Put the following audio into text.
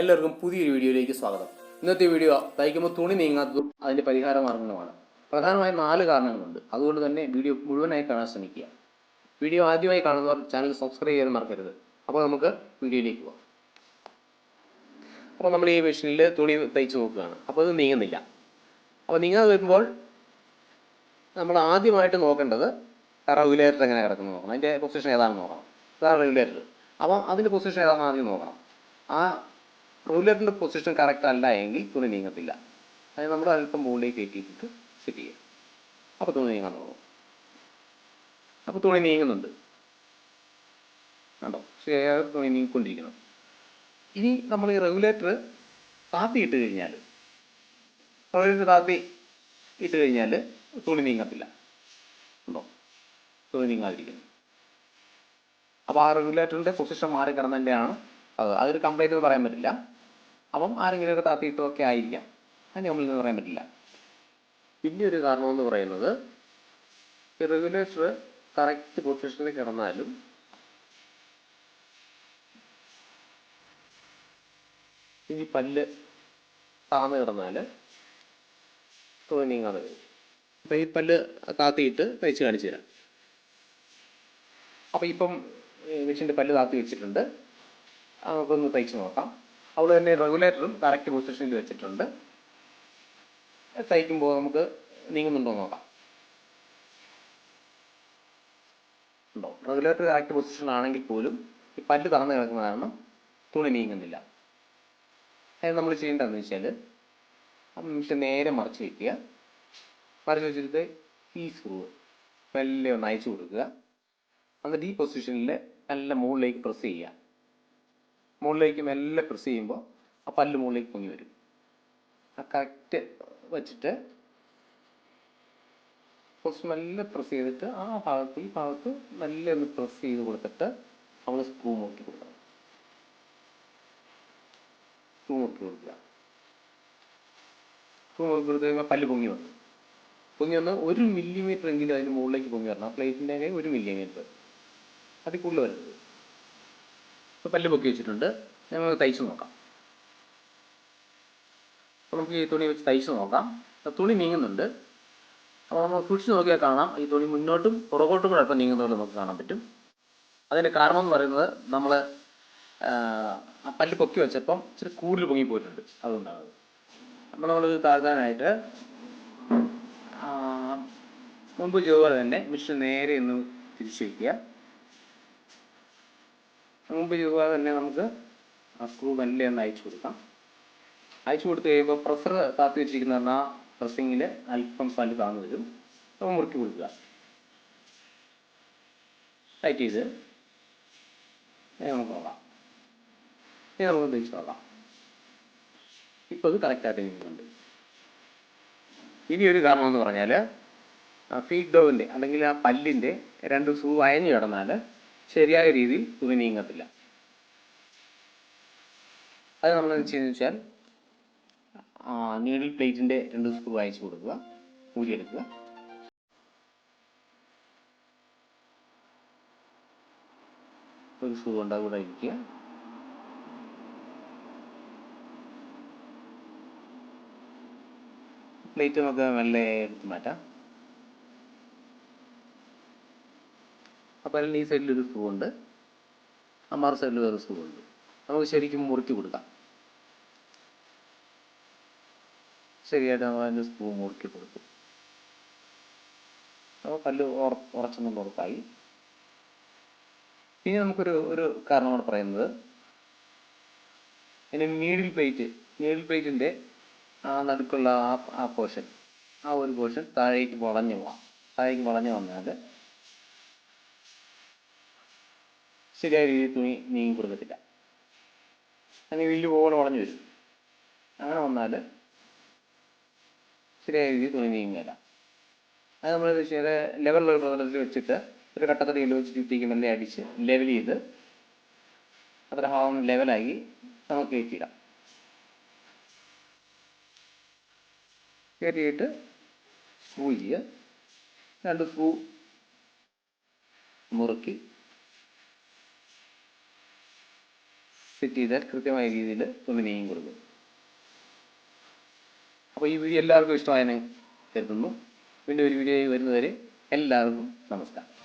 എല്ലാവർക്കും പുതിയൊരു വീഡിയോയിലേക്ക് സ്വാഗതം. ഇന്നത്തെ വീഡിയോ തയ്ക്കുമ്പോൾ തുണി നീങ്ങാത്തതും അതിന്റെ പരിഹാര മാർഗങ്ങളുമാണ് പ്രധാനമായും നാല് കാരണങ്ങളുണ്ട്. അതുകൊണ്ട് തന്നെ വീഡിയോ മുഴുവനായി കാണാൻ ശ്രമിക്കുക. വീഡിയോ ആദ്യമായി കാണുന്നവർ ചാനൽ സബ്സ്ക്രൈബ് ചെയ്യാൻ മറക്കരുത്. അപ്പോൾ നമുക്ക് വീഡിയോയിലേക്ക് പോകാം അപ്പോൾ നമ്മൾ ഈ മെഷീനിൽ തുണി തയ്ച്ച് നോക്കുകയാണ്. അപ്പോൾ ഇത് നീങ്ങുന്നില്ല. അപ്പോൾ നീങ്ങാതെ വരുമ്പോൾ നമ്മൾ ആദ്യമായിട്ട് നോക്കേണ്ടത് റെഗുലേറ്റർ എങ്ങനെ കിടക്കുന്നു നോക്കണം. അതിന്റെ പൊസിഷൻ ഏതാണെന്ന് നോക്കണം. അതാണ് റെഗുലേറ്റർ. അപ്പം അതിന്റെ പൊസിഷൻ ഏതാണെന്ന് ആദ്യം നോക്കണം. ആ റെഗുലേറ്ററിന്റെ പൊസിഷൻ കറക്റ്റ് അല്ല എങ്കിൽ തുണി നീങ്ങത്തില്ല. അതായത് നമ്മൾ അല്പം മുകളിലേക്ക് കയറ്റിയിട്ട് സെറ്റ് ചെയ്യുക അപ്പോൾ തുണി നീങ്ങാൻ തുടങ്ങും അപ്പോൾ തുണി നീങ്ങുന്നുണ്ട്. കണ്ടോ? തുണി നീങ്ങിക്കൊണ്ടിരിക്കണം ഇനി നമ്മൾ ഈ റെഗുലേറ്റർ താത്തി ഇട്ട് കഴിഞ്ഞാൽ റെഗുലേറ്റർ താത്തി ഇട്ട് കഴിഞ്ഞാൽ തുണി നീങ്ങത്തില്ല. ഉണ്ടോ തുണി നീങ്ങാതിരിക്കുന്നു. അപ്പോൾ ആ റെഗുലേറ്ററിന്റെ പൊസിഷൻ മാറി കിടന്നതിന്റെയാണ് അതൊരു കംപ്ലൈന്റ് എന്ന് പറയാൻ പറ്റില്ല. അപ്പം ആരെങ്കിലും ആരെങ്കിലുമൊക്കെ താത്തിയിട്ടൊക്കെ ആയിരിക്കാം. അതിന് കംപ്ലൈന്റ് പറയാൻ പറ്റില്ല. പിന്നെ ഒരു കാരണം എന്ന് പറയുന്നത് ഈ റെഗുലേറ്റർ കറക്റ്റ് പൊസിഷനിൽ കിടന്നാലും ഇനി പല്ല് താന്ന് കിടന്നാൽ തോന്നിയും വരും. അപ്പം ഈ പല്ല് താത്തിയിട്ട് തയ്ച്ച് കാണിച്ചു തരാം. അപ്പം ഇപ്പം മെഷീന്റെ പല്ല് താത്തി വെച്ചിട്ടുണ്ട്. അത് നമുക്കൊന്ന് തയ്ച്ച് നോക്കാം. അതുപോലെ തന്നെ റെഗുലേറ്ററും കറക്റ്റ് പൊസിഷനിൽ വെച്ചിട്ടുണ്ട്. തയ്ക്കുമ്പോൾ നമുക്ക് നീങ്ങുന്നുണ്ടോ നോക്കാം. ഉണ്ടോ? റെഗുലേറ്റർ കറക്റ്റ് ആണെങ്കിൽ പോലും ഈ പല്ല് തറന്ന് കിടക്കുന്ന കാരണം തുണി നീങ്ങുന്നില്ല. അതായത് നമ്മൾ ചെയ്യേണ്ടതെന്ന് വെച്ചാൽ നിമിഷം നേരെ മറിച്ച് വയ്ക്കുക മറിച്ച് വെച്ചിട്ട് ഈ സ്ക്രൂ മെല്ലെ ഒന്ന് അയച്ചു കൊടുക്കുക. എന്നിട്ട് ഈ പൊസിഷനിൽ നല്ല മുകളിലേക്ക് പ്രസ് ചെയ്യുക. മുകളിലേക്ക് മെല്ലെ പ്രസ് ചെയ്യുമ്പോൾ ആ പല്ല് മുകളിലേക്ക് പൊങ്ങി വരും. ആ കറക്റ്റ് വെച്ചിട്ട് കുറച്ച് നല്ല പ്രസ് ചെയ്തിട്ട് ആ ഭാഗത്ത് ഈ ഭാഗത്ത് നല്ല ഒന്ന് പ്രസ് ചെയ്ത് കൊടുത്തിട്ട് നമ്മൾ സ്ക്രൂ നോക്കി കൊടുക്കണം. സ്ക്രൂ നോക്കി കൊടുക്കുക. സ്ക്രൂ നോക്കി കൊടുത്ത് പല്ല് പൊങ്ങി വന്നു. പൊങ്ങി വന്ന് ഒരു മില്ലിമീറ്റർ എങ്കിലും അതിന് മുകളിലേക്ക് പൊങ്ങി വരണം. പ്ലേറ്റിന്റെ ഒരു മില്ലിമീറ്റർ അതിൽ കൂടുതൽ വരരുത് ഇപ്പോൾ പല്ല് പൊക്കി വെച്ചിട്ടുണ്ട്. നമുക്ക് തയ്ച്ച് നോക്കാം. നമുക്ക് ഈ തുണി വെച്ച് തയ്ച്ച് നോക്കാം. തുണി നീങ്ങുന്നുണ്ട്. അപ്പോൾ നമ്മൾ സൂക്ഷിച്ച് നോക്കിയാൽ കാണാം. ഈ തുണി മുന്നോട്ടും പുറകോട്ടും കൂടെ അല്പം നീങ്ങുന്നത് നമുക്ക് കാണാൻ പറ്റും. അതിന്റെ കാരണം എന്ന് പറയുന്നത് നമ്മൾ പല്ല് പൊക്കി വെച്ചപ്പം ഇച്ചിരി കൂടുതൽ പൊങ്ങി പോയിട്ടുണ്ട്. അതുകൊണ്ടാണ്. അപ്പോൾ നമ്മൾ താഴ്ത്താനായിട്ട് മുമ്പ് ചെയ്തതുപോലെ തന്നെ മിഷൻ നേരെ ഒന്ന് തിരിച്ചു വയ്ക്കുക മുമ്പ് ചെയ്ത തന്നെ നമുക്ക് ആ സ്ക്രൂ മെല്ലെ ഒന്ന് അയച്ചു കൊടുക്കാം. അയച്ചു കൊടുത്തു കഴിയുമ്പോൾ പ്രഷർ കാത്തി വെച്ചിരിക്കുന്ന പറഞ്ഞാൽ പ്രസ്സിങ്ങിൽ അല്പം പല്ല് താന്നു വരും അപ്പോൾ മുറുക്കി കൊടുക്കുക. ടൈറ്റ് ചെയ്ത് നമുക്ക് നോക്കാം. ഇനി നമുക്ക് തിരിച്ച് നോക്കാം. ഇപ്പോൾ അത് കറക്റ്റായിട്ട് നിൽക്കുന്നുണ്ട്. ഒരു കാരണം എന്ന് പറഞ്ഞാൽ ഫീഡ് ഡോവിന്റെ അല്ലെങ്കിൽ ആ പല്ലിന്റെ രണ്ട് സൂ അയഞ്ഞു കിടന്നാൽ ശരിയായ രീതിയിൽ തുണി നീങ്ങത്തില്ല. അത് നമ്മൾ എന്ത് ചെയ്യുന്നത് വെച്ചാൽ നീഡിൽ പ്ലേറ്റിന്റെ രണ്ട് സ്ക്രൂ അയച്ചു കൊടുക്കുക. ഊരിയെടുക്കുക ഒരു സ്ക്രൂ കൊണ്ട് കൂടെ ഇരിക്കുക. പ്ലേറ്റ് നമുക്ക് മെല്ലെ എടുത്ത് മാറ്റാം അപ്പോൾ അതിൽ ഈ ഒരു സ്ക്രൂ ഉണ്ട്. ആ മറു സൈഡിൽ വേറെ സ്ക്രൂ ഉണ്ട്. നമുക്ക് ശരിക്കും മുറുക്കി കൊടുക്കാം. ശരിയായിട്ട് നമ്മൾ അതിന്റെ സ്ക്രൂ മുറുക്കി കൊടുക്കും അപ്പോൾ കല്ല് ഉറ ഉറച്ചൊന്നും ഉറപ്പായി. നമുക്കൊരു ഒരു കാരണം കൂടെ പറയുന്നത്. ഇനി മീഡിൽ പ്ലേറ്റ് മീഡിൽ പ്ലേറ്റിന്റെ ആ നടുക്കുള്ള ആ ആ പോർഷൻ ആ ഒരു പോർഷൻ താഴേക്ക് വളഞ്ഞു പോവാം. താഴേക്ക് വളഞ്ഞു വന്നാൽ ശരിയായ രീതിയിൽ തുണി നീങ്ങി കൊടുക്കത്തില്ല. അങ്ങനെ വില്ല് പോലെ വളഞ്ഞു വരും. അങ്ങനെ വന്നാൽ ശരിയായ രീതിയിൽ തുണി നീങ്ങില്ല അത് നമ്മൾ ശരി ലെവലുള്ള പ്രതലത്തിൽ വെച്ചിട്ട് ഒരു കട്ടത്തടിയിൽ ഇത്തേക്ക് മെല്ലെ അടിച്ച് ലെവൽ ചെയ്ത് അത്ര ഭാഗം ലെവലാക്കി നമുക്ക് കയറ്റിയിടാം. കയറ്റിയിട്ട് സ്ക്രൂ ചെയ്യുക രണ്ട് സ്ക്രൂ മുറുക്കി സെറ്റ് ചെയ്താൽ കൃത്യമായ രീതിയിൽ നീങ്ങി കൊടുക്കും. അപ്പോൾ ഈ വീഡിയോ എല്ലാവർക്കും ഇഷ്ടമായെന്ന് കരുതുന്നു. പിന്നെ ഒരു വീഡിയോ വരുന്നവരെ എല്ലാവർക്കും നമസ്കാരം.